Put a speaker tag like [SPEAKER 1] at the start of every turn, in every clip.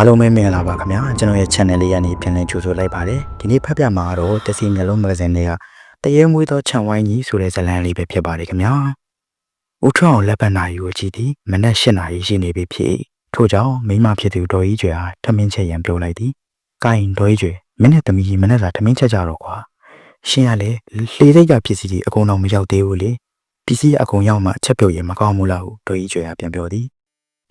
[SPEAKER 1] အားလုံးပဲမင်္ဂလာပါခင်ဗျာကျွန်တော်ရဲ့ channel လေးကနေပြန်လည်ကြိုဆိုလိုက်ပါတယ်ဒီနေ့ဖတ်ပြမှာတော့တစီမျက်လုံးမဂဇင်းတွေကတရေမွေးသောခြံဝိုင်းကြီးဆိုတဲ့ဇာတ်လမ်းလေးပဲဖြစ်ပါတယ်ခင်ဗျာဦးထွန်းအောင်လက်ပတ်နာယူကိုကြည့်သည်မနက်၈နာရီရှိနေပြီဖြစ်ထို့ကြောင့်မိမဖြစ်သူဒေါ်ကြီးကျွယ်အားထမင်းချက်ရန်ပြောလိုက်သည်ကိုင်ဒေါ်ကြီးကျွယ်မင်းနဲ့တမီးကြီးမနက်စာထမင်းချက်ကြတော့ကွာရှင်ကလည်းလေစိတ်ကပစ္စည်းကြီးအကုန်လုံးမရောက်သေးဘူးလေပစ္စည်းအကုန်ရောက်မှချက်ပြုတ်ရင်မကောင်းဘူးလားဟုဒေါ်ကြီးကျွယ်ကပြန်ပြောသည်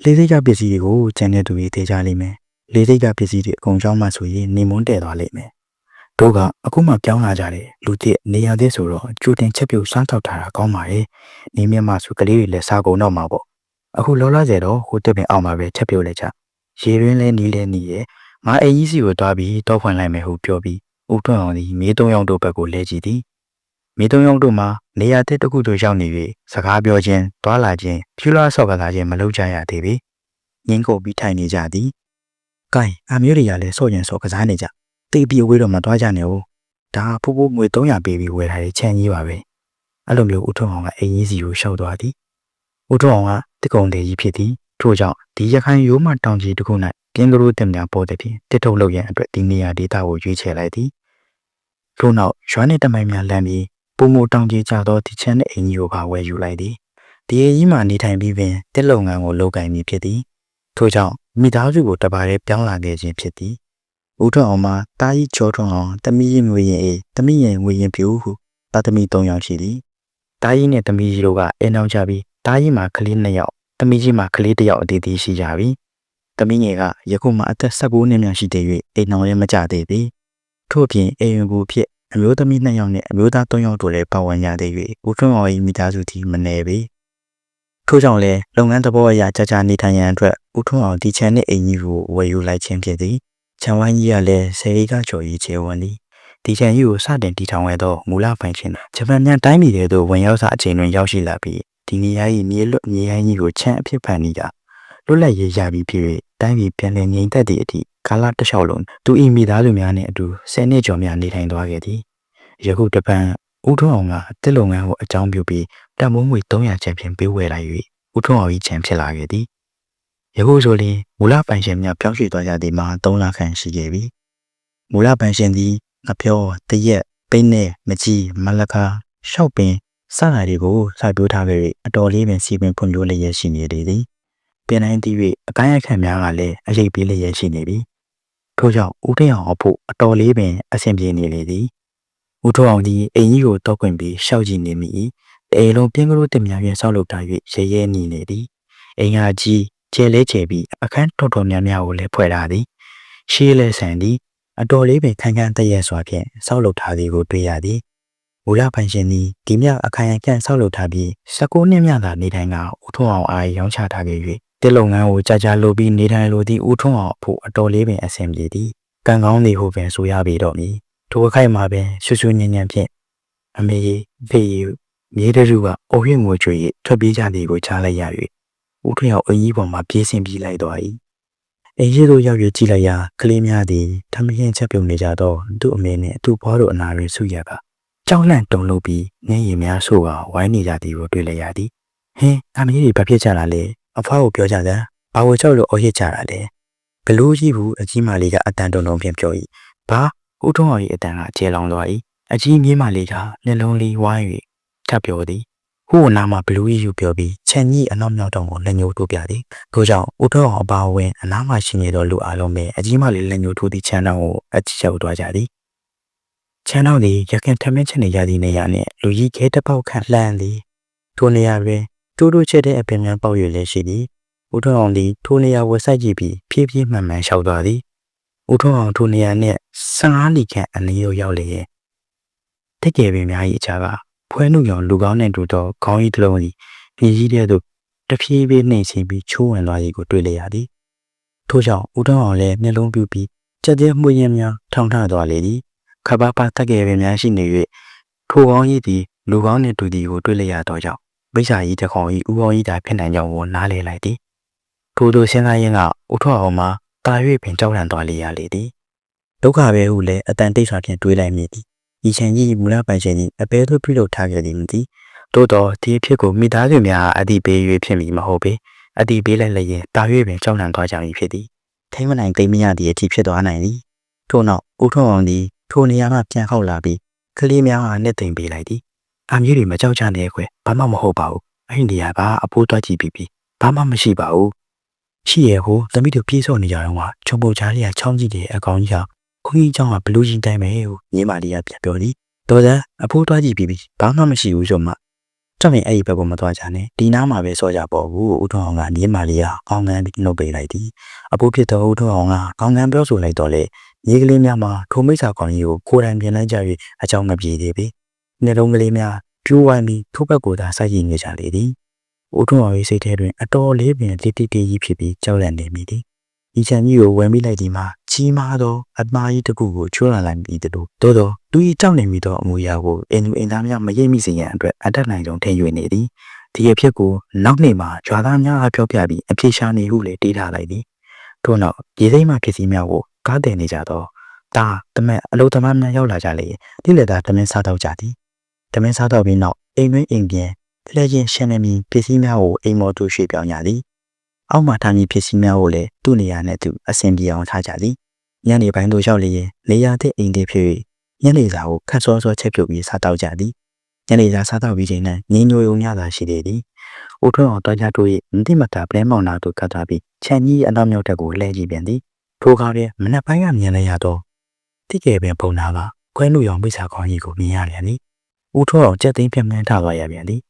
[SPEAKER 1] လေစိတ်ကပစ္စည်းတွေကိုကျန်တဲ့သူတွေသေးကြလိမ့်မယ်လေးစိတ်ကပစ္စည်းတွေအကုန်ကြောင်းမှဆိုရင်နေမွန်းတည့်သွားလိမ့်မယ်။တို့ကအခုမှပြောင်းလာကြတယ်လူသစ်နေရာသစ်ဆိုတော့ကြိုတင်ချက်ပြုတ်စားတောက်ထားတာကောင်းပါရဲ့။နေမြတ်မှဆိုကလေးတွေလည်းစားကုန်တော့မှာပေါ့။အခုလောလောဆယ်တော့ဟိုတက်ပင်အောင်မှာပဲချက်ပြုတ်လိုက်ကြ။ရေရင်းလဲနီးလဲနီးရဲ့။ငါအိမ်ကြီးစီကိုတွားပြီးတောဖွင့်လိုက်မယ်ဟုပြောပြီးဦးထွန်းအောင်ဒီမေးသုံးယောက်တို့ဘက်ကိုလဲကြည့်သည်။ မေးသုံးယောက်တို့မှာနေရာသစ်တစ်ခုတို့ရောက်နေပြီစကားပြောခြင်းတွားလာခြင်းဖြူလာဆော့ကလာခြင်းမလုပ်ကြရသေးပြီ။ငင်းကုန်ပြီးထိုင်နေကြသည်။ကိုင်အမျိုးတွေကလည်းစော့ရင်စော့ကစားနေကြ။တေးပြီးအဝေးတော့မသွားကြနဲ့ဟုတ်။ဒါဖိုးဖိုးငွေ300ပေးပြီးဝယ်ထားတဲ့ချန်ကြီးပါပဲ။အဲ့လိုမျိုးဦးထွန်းအောင်ကအိမ်ကြီးစီကိုရှောက်သွားသည်။ဦးထွန်းအောင်ကတစ်ကုံတည်းကြီးဖြစ်သည်။ထို့ကြောင့်ဒီရခိုင်ရိုးမတောင်ကြီးတစ်ခု၌ကင်းကရိုးတင်များပေါ်တဲ့ဖြင့်တစ်ထုတ်လုပ်ရန်အတွက်ဒီနေရာဒေသကိုရွေးချယ်လိုက်သည်။ထို့နောက်ရွာနှင့်တမိုင်းများလမ်းပြီး ပုံမတောင်ကြီးကြသောဒီချန်တဲ့အိမ်ကြီးကိုပါဝယ်ယူလိုက်သည်။ဒီအိမ်ကြီးမှာနေထိုင်ပြီးပင်တစ်လုပ်ငန်းကိုလုပ်ကိုင်မည်ဖြစ်သည်။ထို့ကြောင့်မိသားစုကိုတပါးရဲပြောင်းလာခဲ့ခြင်းဖြစ်သည်ဦးထွန်းအောင်မှာတာကြီးချောထွန်းအောင်တမီးရင်ငွေရင်အေးတမီးရင်ငွေရင်ပြူဟုတာသမီး၃ယောက်ရှိသည်တာကြီးနဲ့တမီးကြီးတို့ကအိမ်အောင်ကြပြီးတာကြီးမှာကလေး၂ယောက်တမီးကြီးမှာကလေးတစ်ယောက်အသေးသေးရှိကြပြီတမီးငယ်ကယခုမှအသက်16နှစ်မြရှိသေး၍အိမ်အောင်လည်းမကြသေးသည်ထို့အပြင်အိမ်ဝင်ကူဖြစ် အမျိုးသမီး၂ယောက်နဲ့အမျိုးသား၃ယောက်တို့လည်းပါဝင်ရသေး၍ဦးထွန်းအောင်၏မိသားစုသည်မနေပေထို့ကြောင့်လည်းလုပ်ငန်းသဘောအရာကြာကြာနေထိုင်ရန်အတွက်ဦးထွန်းအောင်ဒီချန်နဲ့အင်ကြီးကိုဝယ်ယူလိုက်ခြင်းဖြစ်သည်။ချန်ဝိုင်းကြီးကလည်းဆယ်ရီကကျော်ကြီးချေဝန်သည်။ဒီချန်ကြီးကိုစတင်တည်ထောင်ခဲ့သောမူလပိုင်ရှင်ဂျပန်မြန်တိုင်းပြည်တွေသို့ဝင်ရောက်စာအချိန်တွင်ရောက်ရှိလာပြီးဒီနေရာ၏မြေလွတ်မြေရိုင်းကြီးကိုချန်အဖြစ်ဖန်နေတာလွတ်လပ်ရေးရပြီးဖြစ်၍တိုင်းပြည်ပြန်လည်ငြိမ်သက်သည့်အထိကာလတစ်လျှောက်လုံးသူ၏မိသားစုများနှင့်အတူဆယ်နှစ်ကျော်များနေထိုင်သွားခဲ့သည်။ ယခုတပန်ဦးထွန်းအောင်ကတစ်လုံငန်းကိုအကြောင်းပြုပြီးတမိုးငွေ300ကျပ်ဖြင့်ပေးဝယ်လိုက်၍ဦးထွန်းအောင်ကြီးချန်ဖြစ်လာခဲ့သည်ယခုဆိုရင်မူလပိုင်ရှင်များပြောင်းရွှေ့သွားကြသည်မှာ3လခန့်ရှိခဲ့ပြီမူလပိုင်ရှင်သည်ငဖြောတရက်ပိန်းနဲ့မကြီးမလကာရှောက်ပင်စတာတွေကိုစိုက်ပျိုးထားခဲ့၍အတော်လေးပင်စီပင်ဖွံ့ဖြိုးလျက်ရှိနေသည်သည်ပင်တိုင်းတည်၍အကိုင်းအခန့်များကလည်းအရေးပေးလျက်ရှိနေပြီထို့ကြောင့်ဦးထင်းအောင်အဖို့အတော်လေးပင်အဆင်ပြေနေလေသည် ဦးထွန်းအောင်သည်အိမ်ကြီးကိုတောက်ခွင့်ပြီးရှောက်ကြည့်နေမိ၏အိမ်လုံးပြင်းကလေးတင်များဖြင့်ဆောက်လုပ်ထား၍ရဲရဲနေနေသည်အိမ်ကကြီးကျဲလဲကျဲပြီးအခန်းတော်တော်များများကိုလည်းဖွဲ့ထားသည်ရှေးလဲဆန်သည်အတော်လေးပင်ခန်းခန်းတည့်ရစွာဖြင့်ဆောက်လုပ်ထားသည်ကိုတွေ့ရသည်မူလပိုင်ရှင်သည်ဒီမြအခမ်းအကျန့်ဆောက်လုပ်ထားပြီး16နှစ်မြသာနေထိုင်ကဦးထွန်းအောင်အားရောင်းချထားခဲ့၍တစ်လုပ်ငန်းကိုကြာကြာလုပ်ပြီးနေထိုင်လိုသည့်ဦးထွန်းအောင်အဖို့အတော်လေးပင်အဆင်ပြေသည်ကံကောင်းသည်ဟုပင်ဆိုရပေတော့မည် ထိုအခိုက်မှာပင်ရွှွှွညံ့ညံ့ဖြင့်အမေဖေးမြေတရုကအိုရင်းငွေချွေ၍ထွက်ပြေးကြသည်ကိုကြားလိုက်ရ၍ဦးထွန်းအောင်အင်ကြီးပေါ်မှပြေးဆင်းပြေးလိုက်သွား၏အင်ကြီးတို့ရောက်၍ကြည့်လိုက်ရာကလေးများသည်ထမင်းချက်ပြုံနေကြသောသူ့အမေနှင့်သူ့ဘွားတို့အနာတွင်ဆုရကကြောက်လန့်တုန်လှုပ်ပြီးငင်းရည်များဆိုးကဝိုင်းနေကြသည်ကိုတွေ့လိုက်ရသည်ဟင်းအမေကြီးဘာဖြစ်ကြတာလဲအဖွားကိုပြောကြတယ်ဘာကိုကြောက်လို့အော်ဟစ်ကြတာလဲဘလို့ကြီးဘူးအကြီးမလေးကအတန်တုံတုံဖြင့်ပြော၏ဘာ ဦးထွန်းအောင်၏အတန်ကကျဲလောင်သွား၏အကြီးမြေးမလေးကနှလုံးလေးဝိုင်း၍ထပ်ပြောသည်ဟိုနာမှာဘလူးကြီးယူပြောပြီးခြံကြီးအနောက်မြောက်တောင်ကိုလက်ညှိုးထိုးပြသည်ထို့ကြောင့်ဦးထွန်းအောင်အပါအဝင်အနားမှာရှိနေသောလူအလုံးပဲအကြီးမလေးလက်ညှိုးထိုးသည့်ခြံတောင်ကိုအချောက်သွားကြသည်ခြံတောင်သည်ရခင်ထမင်းချက်နေရသည့်နေရာနှင့်လူကြီးခဲတစ်ပေါက်ခန့်လှမ်းသည်ထိုနေရာတွင်တိုးတိုးချက်တဲ့အပင်များပေါက်၍လည်းရှိသည်ဦးထွန်းအောင်သည်ထိုနေရာကိုစိုက်ကြည့်ပြီးဖြည်းဖြည်းမှန်မှန်လျှောက်သွားသည် ဦးထွန်းအောင်ထိုနေရာနှင့်15လီခန့်အနည်းရောက်လျက်တကယ်ပင်များ၏အခြားကဖွဲနှုတ်ရောင်လူကောင်းနှင့်တူသောခေါင်းကြီးတစ်လုံးသည်ပြည်ကြီးတဲ့သို့တဖြည်းဖြည်းနှိမ့်ဆင်းပြီးချိုးဝင်သွားသည်ကိုတွေ့လျက်ရသည်ထို့ကြောင့်ဦးထွန်းအောင်လည်းမျက်လုံးပြူပြီးကြက်တဲ့မှုရင်းများထောင်ထသွားလေသည်ခပ်ပါပါတကယ်ပင်များရှိနေ၍ထိုကောင်းကြီးသည်လူကောင်းနှင့်တူသည်ကိုတွေ့လျက်ရသောကြောင့်မိစ္ဆာကြီးတစ်ခေါင်၏ဦးကောင်းကြီးသာဖြစ်နိုင်ကြောင်းကိုနားလည်လိုက်သည်ထို့သို့စဉ်းစားရင်းကဦးထွန်းအောင်မှာ တာ၍ပင်ကြောက်လန့်သွားလေရလေသည်ဒုက္ခပဲဟုလည်းအတန်တိတ်စွာဖြင့်တွေးလိုက်မိသည်ဤချင်ကြီးမူလပိုင်ရှင်ကြီးအပဲသို့ပြုလုပ်ထားခဲ့သည်မသိသို့တော့ဒီအဖြစ်ကိုမိသားစုများအသည့်ပေး၍ဖြစ်မည်မဟုတ်ပေအသည့်ပေးလိုက်လျင်တာ၍ပင်ကြောက်လန့်သွားကြမည်ဖြစ်သည်ထိမ့်မနိုင်သိမ့်မရသည့်အထိဖြစ်သွားနိုင်သည်ထို့နောက်ဦးထွန်းအောင်သည်ထိုနေရာမှပြန်ခောက်လာပြီးကလေးများအားနှစ်သိမ့်ပေးလိုက်သည်အမျိုးတွေမကြောက်ကြနဲ့ခွဲဘာမှမဟုတ်ပါဘူးအဲ့ဒီနေရာကအဖိုးသွားကြည့်ပြီးပြီဘာမှမရှိပါဘူး ရှိရကိုသမီးတို့ပြေးဆော့နေကြတော့မှချုံပုတ်ချားလေးကချောင်းကြည့်တယ်အကောင်ကြီးဟာခွန်ကြီးချောင်းကဘလူးကြီးတိုင်းပဲဟိုညီမလေးကပြန်ပြောသည်တော်သားအဖိုးတွားကြည့်ပြီးပြီဘာမှမရှိဘူးဆိုမှတော်ရင်အဲ့ဒီဘက်ကမသွားကြနဲ့ဒီနားမှာပဲဆော့ကြပေါ့ဘူးဦးထွန်းအောင်ကညီမလေးကအောင်းငန်းလုပ်ပေးလိုက်သည်အဖိုးဖြစ်တော်ဦးထွန်းအောင်ကအောင်းငန်းပြောဆိုလိုက်တော့လေညီကလေးများမှာခုံမိတ်စာကောင်ကြီးကိုကိုယ်တိုင်ပြန်လိုက်ကြ၍အကြောင်းမပြေသေးပေနှလုံးကလေးများပြိုးဝိုင်းပြီးထိုးဘက်ကိုသာစိုက်ကြည့်နေကြလေသည် ဦးထွန်းအောင်ရဲ့စိတ်ထဲတွင်အတော်လေးပင်တိတိတိကြီးဖြစ်ပြီးကြောက်လန့်နေမိသည်ဒီချန်ကြီးကိုဝင်ပြီးလိုက်ဒီမှာကြီးမားသောအမှားကြီးတစ်ခုကိုချိုးလာလိုက်ပြီးတူတိုးတော့သူဤကြောက်နေမိသောအမူအရာကိုအင်သူအင်သားများမရိပ်မိစေရန်အတွက်အတက်နိုင်ဆုံးထင်ရွေနေသည်ဒီအဖြစ်ကိုနောက်နေ့မှာဂျွာသားများအားပြောပြပြီးအပြေရှားနေဟုလည်းတေးထားလိုက်သည်ထို့နောက်ရေစိမ့်မှဖြစ်စည်းများကိုကားတင်နေကြတော့ဒါတမက်အလုသမားများရောက်လာကြလေတိလက်သားတမင်းစားတော့ကြသည်တမင်းစားတော့ပြီးနောက်အိမ်တွင်းအိမ်ပြင် တလဲချင်းရှန်နေမီပစ္စည်းများကိုအိမ်မော်တူရွှေ့ပြောင်းကြသည်အောက်မှာထားမည်ပစ္စည်းများကိုလည်းသူ့နေရာနဲ့သူအဆင်ပြေအောင်ထားကြသည်ညနေပိုင်းသို့ရောက်လျင်နေရာတဲ့အိမ်တွေဖြစ်၍ညနေစာကိုခတ်စောစောချက်ပြုတ်ပြီးစားတော့ကြသည်ညနေစာစားတော့ပြီးချိန်နဲ့ငင်းညိုယုံညသာရှိသေးသည်အိုထွန်းအောင်တော့ကြတို့၏မတိမတာပလဲမောင်နာတို့ကတ်သွားပြီးခြံကြီးအနောက်မြောက်တက်ကိုလှည့်ကြည့်ပြန်သည်ထိုအခါတွင်မနက်ပိုင်းကမြင်လိုက်ရတော့တိကျပင်ပုံနာကခွဲလူရောင်ပိစာခေါင်းကြီးကိုမြင်ရပြန်သည်ဦးထွန်းအောင်ကြက်သိမ်းပြင်းပြင်းထသွားရပြန်သည်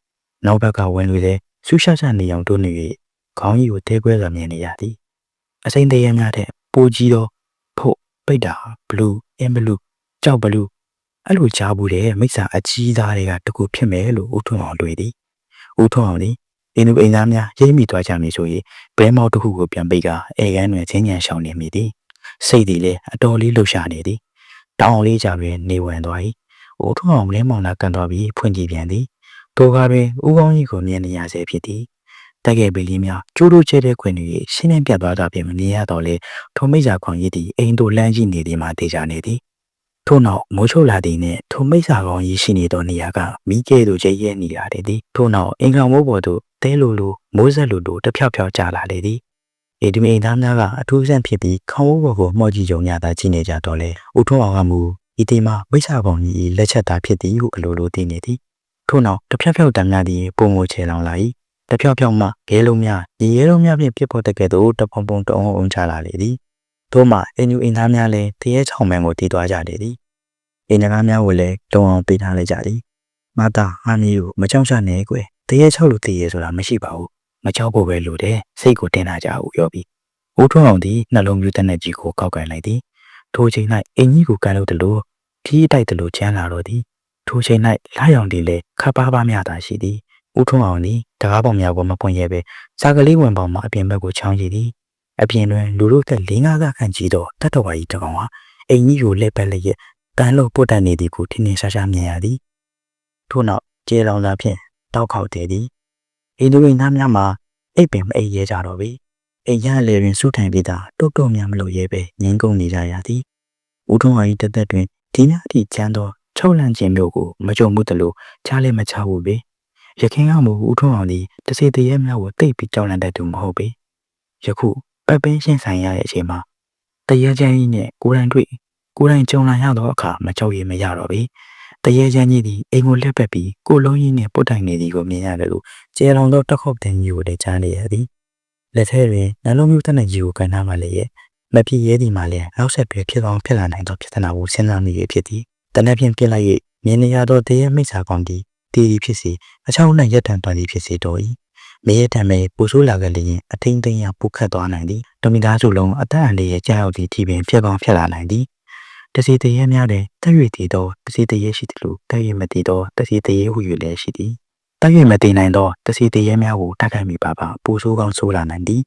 [SPEAKER 1] နောက်ဘက်ကဝင်လူတဲ့ဆူရှာရှာနေအောင်တို့နေ၍ခေါင်းကြီးကိုတဲခွဲစွာမြင်နေရသည်အစိမ့်သေးရများတဲ့ပိုကြီးသောဖို့ပိတ်တာဘလူးအင်ဘလူးကြောက်ဘလူးအဲ့လိုကြားဘူးတဲ့မိစ္ဆာအကြီးသားတွေကတကူဖြစ်မယ်လို့ဦးထွန်းအောင်တွေ့သည်ဦးထွန်းအောင်သည်အင်းသူအိမ်သားများရိပ်မိသွားကြမည်ဆိုရင်ဘဲမောက်တစ်ခုကိုပြန်ပိတ်ကအဲကန်းတွင်ချင်းညံရှောင်နေမိသည်စိတ်သည်လည်းအတော်လေးလှုပ်ရှားနေသည်တောင်လေးကြတွင်နေဝင်သွား၏ဦးထွန်းအောင်လင်းမောင်နာကန်သွားပြီးဖွင့်ကြည့်ပြန်သည် ထိုကားတွင်ဦးကောင်းကြီးကိုမြင်နေရဆဲဖြစ်သည်တက်ခဲ့ပေလေးများကျိုးတို့ချဲတဲ့ခွင်တွေရှင်းလင်းပြတ်သွားတာပြင်မမြင်ရတော့လေထုံမိတ်စာခွန်ရည်သည်အိမ်တို့လမ်းကြည့်နေသည်မှာတေချာနေသည်ထို့နောက်မိုးချုပ်လာသည်နှင့်ထုံမိတ်စာကောင်ကြီးရှိနေသောနေရာကမိကဲတို့ကျဲရဲနေရသည်ထို့နောက်အင်္ဂါမိုးပေါ်သို့တဲလိုလိုမိုးဆက်လိုလိုတဖြောက်ဖြောက်ကျလာလေသည်အေဒီမအိမ်သားများကအထူးဆန့်ဖြစ်ပြီးခေါင်းဝဘော်ကိုမှော့ကြည့်ကြုံရတာကြည့်နေကြတော့လေဦးထွန်းအောင်ကမူဤတီမှာမိတ်စာကောင်ကြီးလက်ချက်သားဖြစ်သည်ဟုအလိုလိုသိနေသည် ထို့နောက်တဖြောက်ဖြောက်တမ်းများသည်ပုံငိုချေလောင်လာ၏တဖြောက်ဖြောက်မှရဲလုံးများရေရဲလုံးများဖြင့်ပြစ်ဖို့တကယ်တော့တပုံပုံတုံးအောင်ချလာလေသည်ထို့မှအင်ယူအင်သားများလည်းတရေချောင်မှန်ကိုတည်သွားကြလေသည်အင်နဂါများကိုလည်းတုံအောင်ပေးထားလိုက်ကြသည်မတာဟာမီကိုမကြောက်ချနဲ့ကွယ်တရေချောက်လို့တည်ရဲဆိုတာမရှိပါဘူးမကြောက်ဖို့ပဲလို့တယ်စိတ်ကိုတင်လာကြဟုပြောပြီးဦးထွန်းအောင်သည်နှလုံးမြူတဲ့နဲ့ကြီးကိုကောက်ကန်လိုက်သည်ထိုချိန်၌အင်ကြီးကိုကန်လို့တလို့ခီးတိုက်တလို့ချမ်းလာတော့သည် ထိုချိန်၌လာရောင်သည်လည်းခပ်ပါးပါးများသာရှိသည်ဦးထွန်းအောင်သည်တကားပေါင်များကိုမပွင့်ရဲပဲစာကလေးဝင်ပေါင်မှအပြင်ဘက်ကိုချောင်းကြည့်သည်အပြင်တွင်လူတို့သက်၄၅ခန့်ကြီးသောတတ်တော်ဝါကြီးတစ်ကောင်ဟာအိမ်ကြီးကိုလက်ပတ်လက်ရက်တန်းလို့ပုတ်တက်နေသည်ကိုထင်းထင်းရှားရှားမြင်ရသည်ထို့နောက်ကျေလောင်လာဖြင့်တောက်ခေါက်တယ်သည်အိမ်သူအိမ်သားများမှာအိပ်ပင်မအိပ်ရဲကြတော့ပေအိမ်ရလေတွင်စူးထိုင်ပြီးသားတုတ်တုတ်များမလို့ရဲပဲငင်းကုန်နေကြရသည်ဦးထွန်းဝါကြီးတက်တက်တွင်ဒီများအထိချမ်းသော ချုပ်လန့်ခြင်းမျိုးကိုမကြုံမှုတလို့ချားလည်းမချဘူးပေရခင်ကမူဦးထွန်းအောင်သည်တစေတရေမြောက်ကိုတိတ်ပြီးကြောက်လန့်တတ်သူမဟုတ်ပေယခုပပင်းရှင်းဆိုင်ရတဲ့အချိန်မှာတရေချမ်းကြီးနဲ့ကိုယ်တိုင်တွေ့ကိုယ်တိုင်ကြုံလာရသောအခါမကြောက်ရမရတော့ပေတရေချမ်းကြီးသည်အိမ်ကိုလက်ပတ်ပြီးကိုလုံးကြီးနဲ့ပုတ်တိုင်နေသည်ကိုမြင်ရတယ်လို့ကျေလောင်သောတက်ခေါက်တဲ့ကြီးကိုလည်းကြားနေရသည်လက်ထဲတွင်နှလုံးမျိုးတနက်ကြီးကိုကန်ထားမှလည်းရဲ့မဖြစ်ရဲသည်မှလည်းနောက်ဆက်ပြီးဖြစ်အောင်ဖြစ်လာနိုင်သောပြဿနာကိုစဉ်းစားမိရဖြစ်သည် တနက်ဖြန်ပြစ်လိုက်၍မြင်နေရသောတရေမိတ်စာကောင်သည်တည်သည်ဖြစ်စေအချောင်းနဲ့ရက်တံတွန်သည်ဖြစ်စေတော့၏မရတံမဲ့ပူဆိုးလာကလေးရင်အထင်းသိမ်းရပုခတ်သွားနိုင်သည်တမိသားစုလုံးအသက်အန္တရာယ်ကြောက်သည့်ထိပင်ဖြစ်ကောင်းဖြစ်လာနိုင်သည်တစီတရေများတဲ့တက်ရွေတည်သောတစီတရေရှိသည်လို့တက်ရွေမတည်သောတစီတရေဟု၍လည်းရှိသည်တက်ရွေမတည်နိုင်သောတစီတရေများကိုတိုက်ခိုက်မိပါပါပူဆိုးကောင်းဆိုးလာနိုင်သည်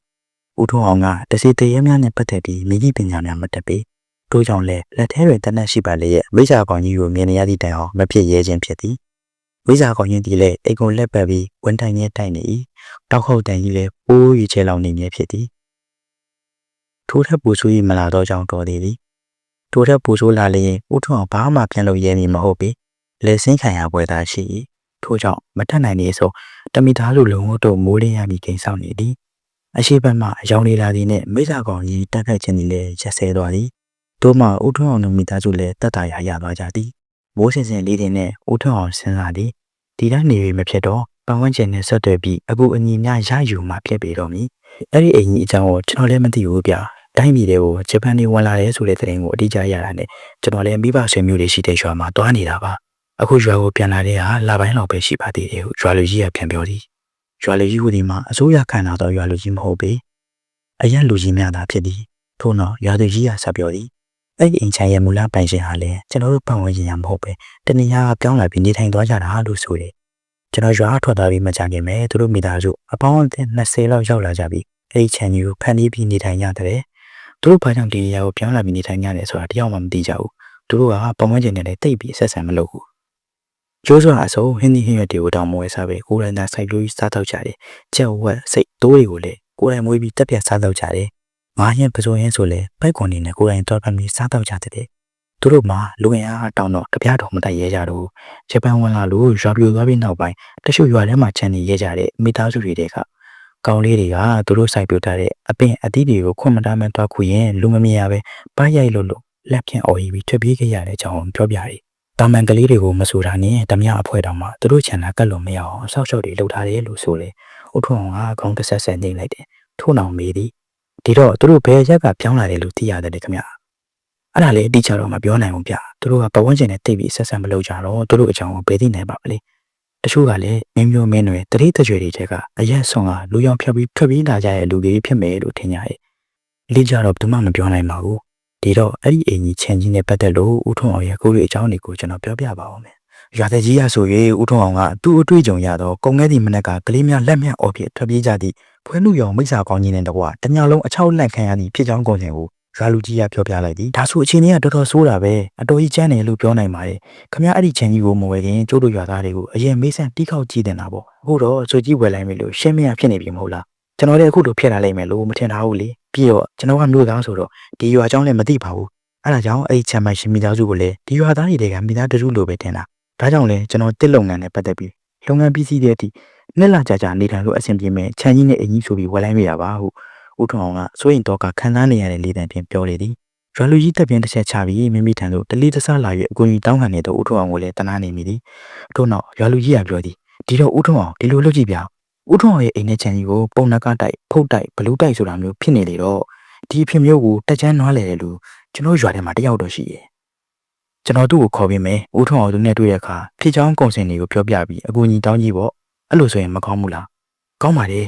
[SPEAKER 1] ဦးထွန်းအောင်ကတစီတရေများနှင့်ပတ်သက်ပြီးမိကြီးပညာများမတက်ပေ တို့ကြောင့်လည်းလက်ထဲတွင်တနက်ရှိပါလေရဲ့မိစ္ဆာကောင်ကြီးကိုမြင်နေရသည့်တိုင်အောင်မဖြစ်ရဲခြင်းဖြစ်သည်ဝိဇာကောင်ရင်ဒီလည်းအိမ်ကုန်လက်ပတ်ပြီးဝန်တိုင်နဲ့တိုက်နေ၏တောက်ခုတ်တန်ကြီးလည်းပိုးရီချဲလောင်နေမြဲဖြစ်သည်ထိုးထက်ပူဆိုး၏မလာတော့ကြောင်းတော်သေးသည်ထိုးထက်ပူဆိုးလာလျင်ဥထုံအောင်ဘာမှပြန်လို့ရဲမည်မဟုတ်ပေလက်စင်းခံရပွဲသာရှိ၏ထို့ကြောင့်မထက်နိုင်နေဆိုတမိသားစုလုံးတို့မိုးလင်းရမည်ကိန်းဆောင်နေသည်အရှိတ်ဘက်မှအယောင်နေလာသည်နှင့်မိစ္ဆာကောင်ကြီးတက်ခတ်ခြင်းသည်လည်းရက်ဆဲသွားသည် တို့မှဦးထွန်းအောင်တို့မိသားစုလည်းတက်တာရရသွားကြသည်မိုးစင်စင်လေးတင်နဲ့ဦးထွန်းအောင်စဉ်းစားသည်ဒီတိုင်းနေပြီမဖြစ်တော့ပတ်ဝန်းကျင်နဲ့ဆက်သွယ်ပြီးအခုအညီများရယူမှဖြစ်ပေတော့မည်အဲ့ဒီအညီအကြောင်းကိုကျွန်တော်လည်းမသိဘူးဗျတိုင်းပြည်တွေကိုဂျပန်နေဝင်လာတယ်ဆိုတဲ့သတင်းကိုအတိအကျရတာနဲ့ကျွန်တော်လည်းမိဘဆွေမျိုးတွေရှိတဲ့ရွာမှာတွားနေတာပါအခုရွာကိုပြန်လာတဲ့ဟာလပိုင်းလောက်ပဲရှိပါသေးတယ်ဟုရွာလူကြီးကပြန်ပြောသည်ရွာလူကြီးဟူဒီမှာအစိုးရခံလာတော့ရွာလူကြီးမဟုတ်ပေအရက်လူကြီးများသာဖြစ်သည်ထို့နောက်ရွာသူကြီးကဆက်ပြောသည် အဲ့ဒီအိမ်ချမ်းရဲ့မူလပိုင်ရှင်ဟာလည်းကျွန်တော်တို့ပတ်ဝန်းကျင်ရမဟုတ်ပဲတနည်းအားပြောင်းလာပြီးနေထိုင်သွားကြတာလို့ဆိုတယ်ကျွန်တော်ရွာထွက်သွားပြီးမကြခင်ပဲသူတို့မိသားစုအပေါင်းအသင်း20လောက်ရောက်လာကြပြီးအဲ့ဒီချမ်းကြီးကိုဖန်တီးပြီးနေထိုင်ကြတဲ့သူတို့ဘာကြောင့်ဒီနေရာကိုပြောင်းလာပြီးနေထိုင်ကြတယ်ဆိုတာတယောက်မှမသိကြဘူးသူတို့ကပတ်ဝန်းကျင်နဲ့လည်းတိတ်ပြီးဆက်ဆံမလုပ်ဘူးကျိုးစွာအစုံဟင်းသီးဟင်းရွက်တွေကိုတောင်မဝဲစားပဲကိုယ်တိုင်သာစိုက်လို့စားတော့ကြတယ်ချက်ဝက်စိတ်တိုးတွေကိုလည်းကိုယ်တိုင်မွေးပြီးတက်ပြတ်စားတော့ကြတယ် ငါးရင်ပစိုးရင်ဆိုလဲပိုက်ကွန်နေနဲ့ကိုယ်တိုင်တော့ပတ်ပြီးစားတော့ကြတဲ့သူတို့မှလူဝင်အားတောင်းတော့တပြားတော်မတိုက်ရဲကြတော့ဂျပန်ဝင်လာလို့ရွာပြိုသွားပြီးနောက်ပိုင်းတချို့ရွာထဲမှာချန်နေရဲကြတဲ့မိသားစုတွေတဲ့ကကောင်လေးတွေကသူတို့စိုက်ပြထားတဲ့အပင်အသီးတွေကိုခွန်မတားမှန်းသွားခုရင်လူမမြင်ရပဲပါရိုက်လို့လို့လက်ဖြင့်အော်ရီပြီးထွက်ပြေးခဲ့ရတဲ့အကြောင်းပြောပြတယ်တာမန်ကလေးတွေကိုမဆိုတာနဲ့ဓမြအဖွဲတော်မှာသူတို့ချန်တာကတ်လို့မရအောင်ဆောက်ရှောက်တွေလှုပ်ထားတယ်လို့ဆိုလေဥထုံကခေါင်းတစ်ဆက်ဆက်နေလိုက်တယ်ထို့နောင်မေးသည် ဒီတော့သူတို့ဘယ်ရက်ကပြောင်းလာတယ်လို့သိရတယ်လေခင်ဗျအဲ့ဒါလေအတိအကျတော့မပြောနိုင်ဘူးဗျသူတို့ကပဝန်းကျင်နဲ့တိတ်ပြီးဆက်ဆက်မလုပ်ကြတော့သူတို့အကြောင်းကိုဘယ်သိနိုင်ပါမလဲတချို့ကလည်းမင်းမျိုးမင်းတွေတတိတကြွတွေတဲကအရက်ဆုံးကလူရောင်ဖြတ်ပြီးထွက်ပြီးလာကြရဲ့လူတွေဖြစ်မယ်လို့ထင်ကြရဲ့လိကြတော့ဘယ်သူမှမပြောနိုင်ပါဘူးဒီတော့အဲ့ဒီအင်ကြီးချန်ကြီးနဲ့ပတ်သက်လို့ဦးထွန်းအောင်ရဲ့ကိုယ်ရဲ့အကြောင်းတွေကိုကျွန်တော်ပြောပြပါဦးမယ်ရွာတဲ့ကြီးရဆို၍ဦးထွန်းအောင်ကသူ့အတွေ့အကြုံရတော့ကုံငဲသည့်မနက်ကကလေးများလက်မြတ်အော်ဖြစ်ထွက်ပြေးကြသည့် ဖွဲလူရောင်မိစ္ဆာကောင်းကြီးနဲ့တကွာတညလုံးအချောက်လက်ခံရသည့်ဖြစ်ကြောင်းကုန်စဉ်ကိုရွာလူကြီးကပြောပြလိုက်သည်ဒါဆိုအချိန်ကြီးကတော်တော်ဆိုးတာပဲအတော်ကြီးချမ်းတယ်လို့ပြောနိုင်ပါတယ်ခမရအဲ့ဒီချန်ကြီးကိုမဝယ်ခင်ကျိုးတို့ရွာသားတွေကိုအရင်မေးဆန်းတီးခေါက်ကြည့်တင်တာပေါ့အခုတော့ဆွေကြီးဝယ်လိုက်ပြီလို့ရှင်းမရဖြစ်နေပြီမဟုတ်လားကျွန်တော်လည်းအခုလိုဖြစ်လာလိမ့်မယ်လို့မထင်ထားဘူးလေပြီးတော့ကျွန်တော်ကမျိုးသားဆိုတော့ဒီရွာအကြောင်းလည်းမသိပါဘူးအဲ့ဒါကြောင့်အဲ့ဒီချမ်းမိုင်ရှင်မိသားစုကိုလည်းဒီရွာသားတွေကမိသားတစုလိုပဲထင်တာဒါကြောင့်လည်းကျွန်တော်တစ်လုပ်ငန်းနဲ့ပတ်သက်ပြီး လုပ်ငန်းပြီးစီးတဲ့အထိနှစ်လကြာကြာနေထိုင်လို့အဆင်ပြေမယ်ခြံကြီးနဲ့အကြီးဆိုပြီးဝယ်လိုက်မိရပါဟုဦးထွန်းအောင်ကစိုးရင်တော့ကခံစားနေရတဲ့လေတံပြင်ပြောလေသည်ရွာလူကြီးတက်ပြင်းတစ်ချက်ချပြီးမိမိထံသို့တလီတဆလာ၍အကူကြီးတောင်းခံနေတော့ဦးထွန်းအောင်ကိုလည်းတနာနေမိသည်ထို့နောက်ရွာလူကြီးကပြောသည်ဒီတော့ဦးထွန်းအောင်ဒီလိုလုပ်ကြည့်ပြဦးထွန်းအောင်ရဲ့အိမ်နဲ့ခြံကြီးကိုပုံနကတိုက်ဖုတ်တိုက်ဘလူးတိုက်ဆိုတာမျိုးဖြစ်နေလေတော့ဒီအဖြစ်မျိုးကိုတက်ချမ်းနွားလေတယ်လို့ကျွန်တော်ရွာထဲမှာတယောက်တော့ရှိရဲ့ ကျွန်တော်သူ့ကိုခေါ်ပြီးမယ်ဦးထွန်းအောင်သူနဲ့တွေ့တဲ့အခါဖြစ်ချောင်းကုန်စင်တွေကိုပြောပြပြီးအကူကြီးတောင်းကြီးပေါ့အဲ့လိုဆိုရင်မကောင်းဘူးလားကောင်းပါလေ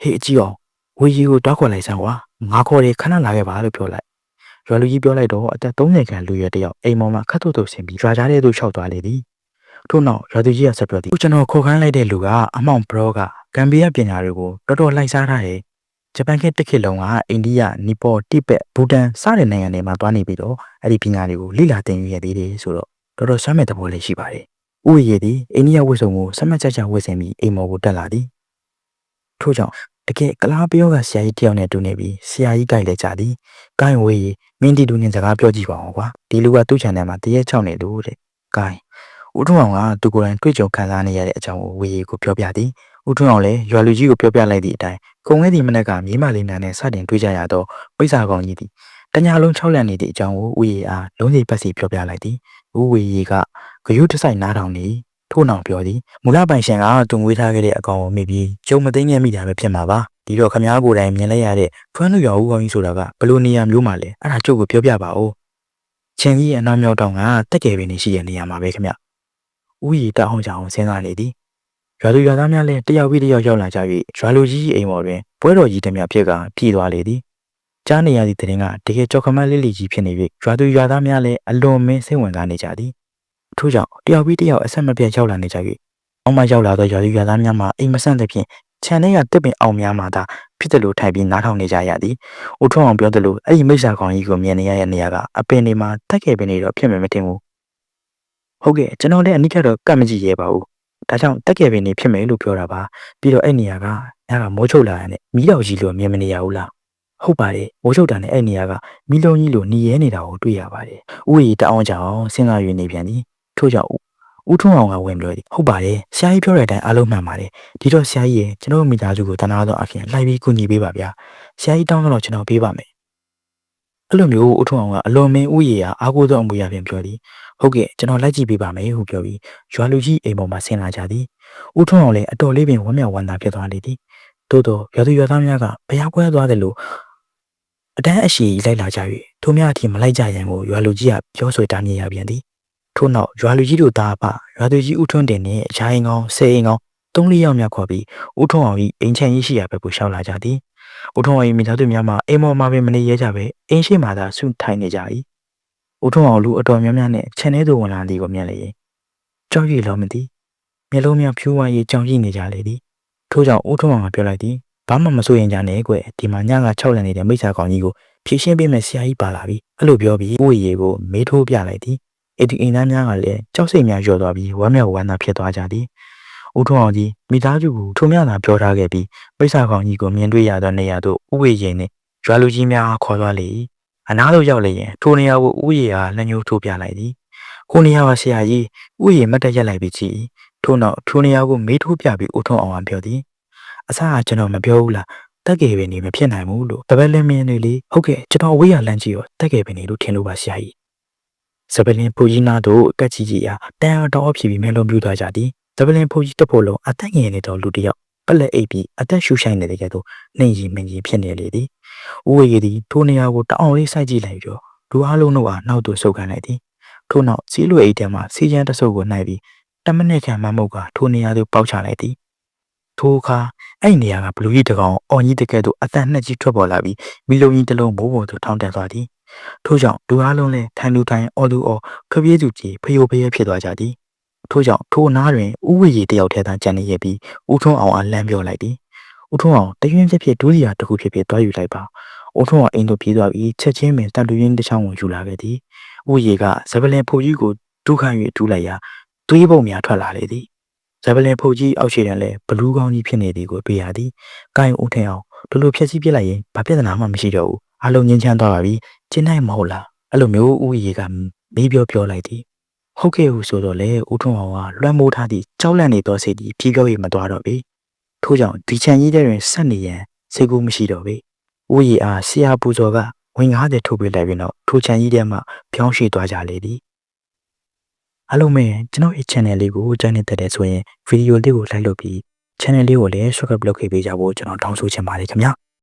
[SPEAKER 1] ဟေးအကြီးအောင်ဝေကြီးကိုတွားခေါ်လိုက်စမ်းကွာငါခေါ်တယ်ခဏလာခဲ့ပါလို့ပြောလိုက်ရွာလူကြီးပြောလိုက်တော့အသက်30ခန့်လူရွယ်တယောက်အိမ်ပေါ်မှာခတ်ထုတ်ထုတ်ဆင်ပြီးရွာကြားထဲသို့လျှောက်သွားလေသည်ထို့နောက်ရွာသူကြီးကဆက်ပြောသည်ကျွန်တော်ခေါ်ခိုင်းလိုက်တဲ့လူကအမောင်ဘရောကဂမ်ဘီယာပညာတွေကိုတော်တော်လိုက်စားထားတယ် ဂျပန်ခေတ်တစ်ခေတ်လုံးကအိန္ဒိယနီပေါတိဘက်ဘူတန်စတဲ့နိုင်ငံတွေမှာတွားနေပြီးတော့အဲ့ဒီပညာတွေကိုလေ့လာသင်ယူရသေးတယ်ဆိုတော့တော်တော်ဆွမ်းမဲ့သဘောလေးရှိပါတယ်ဥယျာဉ်သည်အိန္ဒိယဝတ်စုံကိုစမတ်ချက်ချက်ဝတ်ဆင်ပြီးအိမ်မော်ကိုတက်လာသည်ထို့ကြောင့်တကယ်ကလားပြောကဆရာကြီးတယောက်နဲ့တူနေပြီးဆရာကြီးကြိုက်လဲကြသည်။ကိုင်းဝေးရီမင်းတီတူနဲ့စကားပြောကြည့်ပါအောင်ကွာ။ဒီလူကသူ့ channel မှာတရက်ချောင်းနေလို့တဲ့။ကိုင်းဦးထွန်းအောင်ကသူကိုယ်တိုင်တွေ့ကြုံခံစားနေရတဲ့အကြောင်းကိုဝေးရီကိုပြောပြသည်။ဦးထွန်းအောင်လည်းရွာလူကြီးကိုပြောပြလိုက်သည့်အတိုင်း ခုံငဲသည့်မနက်ကမြေးမလေးနာနဲ့စတင်တွေ့ကြရသောပိဿာကောင်ကြီးသည်တညာလုံး၆လက်နေသည့်အကြောင်းကိုဝေးရီအားလုံးစီပတ်စီပြောပြလိုက်သည်။ဦးဝေးရီကဂယုတစိုက်နားထောင်နေထို့နောက်ပြောသည်မူလပိုင်ရှင်ကသူငွေထားခဲ့တဲ့အကောင်ကိုမိပြီးကျုံမသိငယ်မိတာပဲဖြစ်မှာပါဒီတော့ခမားကိုယ်တိုင်မြင်လိုက်ရတဲ့ဖွမ်းလူရောင်ဦးကောင်းကြီးဆိုတာကဘယ်လိုနေရာမျိုးမှာလဲအဲ့ဒါကျုပ်ကိုပြောပြပါဦးချင်းကြီးရဲ့အနောက်မြောက်တောင်ကတက်ကြယ်ပင်နေရှိတဲ့နေရာမှာပဲခမဦးရီတအောင်ကြအောင်စဉ်းစားနေသည် ရွာသူရွာသားများလည်းတယောက်ပြီးတယောက်ရောက်လာကြ၍ရွာလူကြီးအိမ်ပေါ်တွင်ပွဲတော်ကြီးတည်းများဖြစ်ကပြည်သွားလေသည်ကြားနေရသည့်တဲ့ကတကယ်ကြောက်ခမလေးလီကြီးဖြစ်နေ၍ရွာသူရွာသားများလည်းအလွန်မင်းစိတ်ဝင်စားနေကြသည်ထို့ကြောင့်တယောက်ပြီးတယောက်အဆက်မပြတ်ရောက်လာနေကြ၍အောက်မှရောက်လာသောရွာသူရွာသားများမှာအိမ်မဆန့်သဖြင့်ခြံထဲကတစ်ပင်အောင်များမှသာဖြစ်တယ်လို့ထိုင်ပြီးနားထောင်နေကြရသည်။ဦးထွန်းအောင်ပြောတယ်လို့အဲ့ဒီမိစ္ဆာကောင်ကြီးကိုမြင်နေရတဲ့နေရာကအပင်တွေမှာတက်ခဲ့ပင်တွေတော့ဖြစ်မယ်မထင်ဘူး။ဟုတ်ကဲ့ကျွန်တော်လည်းအနိကတော့ကတ်မကြည့်ရဲပါဘူး။ ဒါကြောင့်တက်ခဲ့ပင်တွေဖြစ်မယ်လို့ပြောတာပါ။ပြီးတော့အဲ့နေရာကညကမိုးချုပ်လာတဲ့မီးတော်ကြီးလို့မြင်မနေရဘူးလား။ဟုတ်ပါတယ်မိုးချုပ်တာနဲ့အဲ့နေရာကမီးလုံးကြီးလိုหนีရဲနေတာကိုတွေ့ရပါတယ်။ဥယျာဉ်တအောင်ကြောင်စဉ်းစား၍နေပြန်သည်။ထို့ကြောင့်ဦးထွန်းအောင်ကဝင်ပြောသည်ဟုတ်ပါတယ်ဆရာကြီးပြောတဲ့အတိုင်းအားလုံးမှန်ပါတယ်ဒီတော့ဆရာကြီးရဲ့ကျွန်တော်မိသားစုကိုတနာတော့အဖြစ်လိုက်ပြီးကူညီပေးပါဗျာဆရာကြီးတောင်းတော့ကျွန်တော်ပေးပါမယ် အဲ့လိုမျိုးဦးထွန်းအောင်ကအလွန်မင်းဥယေဟာအားကိုးသောအမူအရာဖြင့်ပြောသည်ဟုတ်ကဲ့ကျွန်တော်လိုက်ကြည့်ပေးပါမယ်ဟုပြောပြီးရွာလူကြီးအိမ်ပေါ်မှာဆင်းလာကြသည်ဦးထွန်းအောင်လည်းအတော်လေးပင်ဝမ်းမြောက်ဝမ်းသာဖြစ်သွားလေသည်သို့တော့ရွာသူရွာသားများကဘရားကွဲသွားတယ်လို့အတန်းအရှိလိုက်လာကြ၍ထိုများအထိမလိုက်ကြရန်ကိုရွာလူကြီးကပြောဆိုတာမြင်ရပြန်သည်ထို့နောက်ရွာလူကြီးတို့သားအဖရွာသူကြီးဦးထွန်းတင်နဲ့အချိုင်းကောင်းဆယ်အိမ်ကောင်းသုံးလေးယောက်မြတ်ခေါ်ပြီးဦးထွန်းအောင်၏အိမ်ချမ်းကြီးရှိရာဘက်ကိုရှောက်လာကြသည် ဦးထွန်းအောင်၏မိသားစုများမှအိမ်မော်မှာပင်မနေရကြပဲအိမ်ရှိမှသာဆုထိုင်နေကြ၏ဦးထွန်းအောင်လူအတော်များများနဲ့ခြံထဲသို့ဝင်လာသည်ကိုမြင်လေရင်ကြောက်ရွံ့လောမသည်မျက်လုံးများဖြူဝါ၍ကြောင်ကြည့်နေကြလေသည်ထို့ကြောင့်ဦးထွန်းအောင်ကပြောလိုက်သည်ဘာမှမစိုးရင်ကြနဲ့ကွဒီမှာညက6လနေတဲ့မိစ္ဆာကောင်ကြီးကိုဖြည့်ရှင်းပေးမယ်ဆရာကြီးပါလာပြီအဲ့လိုပြောပြီးဦးရေကိုမေးထိုးပြလိုက်သည်အဲ့ဒီအိမ်သားများကလည်းကြောက်စိတ်များလျော့သွားပြီးဝမ်းမြောက်ဝမ်းသာဖြစ်သွားကြသည်။ ဦးထွန်းအောင်ကြီးမိသားစုကိုထုံမြသာပြောထားခဲ့ပြီးပိဿာကောင်ကြီးကိုမြင်တွေ့ရသောနေရာသို့ဥဝေရင်နှင့်ရွာလူကြီးများခေါ်သွားလေ၏။အနားသို့ရောက်လေရင်ထိုနေရာကိုဥယေအားလက်ညှိုးထိုးပြလိုက်သည်။ကိုနေရာပါဆရာကြီးဥယေမတ်တက်ရက်လိုက်ပြီးကြည့်။ထို့နောက်ထိုနေရာကိုမေးထိုးပြပြီးဦးထွန်းအောင်ကပြောသည်။အစကကျွန်တော်မပြောဘူးလား။တက်ကေပင်နေမဖြစ်နိုင်ဘူးလို့တပည့်လင်းမင်းတွေလေဟုတ်ကဲ့ကျွန်တော်အဝေးရလမ်းကြည့်ရောတက်ကေပင်နေလို့ထင်လို့ပါဆရာကြီးစပလင်ဖူကြီးနာတို့အကက်ကြီးကြီးအားတန်တော်ဖြစ်ပြီးမဲလုံးပြူသွားကြသည် စပလင်ဖူကြီးတစ်ဖို့လုံးအသက်ငယ်နေသောလူတစ်ယောက်ပလက်အိပ်ပြီးအသက်ရှူဆိုင်နေတဲ့ကဲ့သို့နှိမ်ကြီးမင်းကြီးဖြစ်နေလေသည်ဦးဝေရီသည်ထိုနေရာကိုတအောင်လေးစိုက်ကြည့်လိုက်ပြီးတော့လူအားလုံးတို့အားနောက်သို့ဆုတ်ခိုင်းလိုက်သည်ထို့နောက်စီးလွေအိတ်ထဲမှစီးချမ်းတစ်စုပ်ကိုနှိုက်ပြီးတမနစ်ခန့်မမုတ်ကထိုနေရာသို့ပေါက်ချလိုက်သည်ထိုအခါအဲ့နေရာကဘလူးကြီးတကောင်အော်ကြီးတကဲ့သို့အသက်နှစ်ကြီးထွက်ပေါ်လာပြီးမီလုံးကြီးတစ်လုံးမိုးပေါ်သို့ထောင်းတက်သွားသည်ထို့ကြောင့်လူအားလုံးလည်းထိုင်လူထိုင်အော်လူအော်ခပြေးသူကြီးဖျို့ဖျဲဖြစ်သွားကြသည် ထို့ကြောင့်ထိုအနားတွင်ဥဝေရီတယောက်ထဲသာကြံနေရပြီးဦးထွန်းအောင်အားလမ်းပြောလိုက်သည်ဦးထွန်းအောင်တရွင်းဖြစ်ဖြစ်ဒုတိယတစ်ခုဖြစ်ဖြစ်တွားယူလိုက်ပါဦးထွန်းအောင်အိမ်သို့ပြေးသွားပြီးချက်ချင်းပင်တန်လူရင်းတစ်ချောင်းကိုယူလာခဲ့သည်ဥယေကဇပလင်ဖိုကြီးကိုဒုက္ခ၍ဒူးလိုက်ရာသွေးပုံများထွက်လာလေသည်ဇပလင်ဖိုကြီးအောက်ရှိတန်းလဲဘလူးကောင်းကြီးဖြစ်နေသည်ကိုတွေ့ရသည်။ကိုင်ဦးထင်အောင်ဒီလိုဖြည့်ဆည်းပြစ်လိုက်ရင်ဘာပြဿနာမှမရှိတော့ဘူး။အလုံးငင်းချမ်းသွားပါပြီ။ကျင်းနိုင်မဟုတ်လား။အဲ့လိုမျိုးဦးရေကမေးပြောပြောလိုက်သည်။ ဟုတ်ကဲ့ဟုဆိုတော့လေဦးထွန်းအောင်ကလွှမ်းမိုးထားသည့်ကြောက်လန့်နေသောစိတ်သည်ဖြီးပြော၍မသွားတော့ပေ။ထို့ကြောင့်ဒီချန်ကြီးတဲ့တွင်ဆက်နေရန်စိတ်ကူးမရှိတော့ပေ။ဦးရေအားဆရာပူဇော်ကဝင်90ထုတ်ပေးလိုက်ပြီးတော့ထိုချန်ကြီးထဲမှဖြောင်းရွှေ့သွားကြလေသည်။အားလုံးပဲကျွန်တော်ရဲ့ channel လေးကိုကြိုက်နေတဲ့တဲ့ဆိုရင်ဗီဒီယိုလေးကို like လုပ်ပြီး channel လေးကိုလည်း subscribe လုပ်ခဲ့ပေးကြဖို့ကျွန်တော်တောင်းဆိုချင်ပါတယ်ခင်ဗျာ။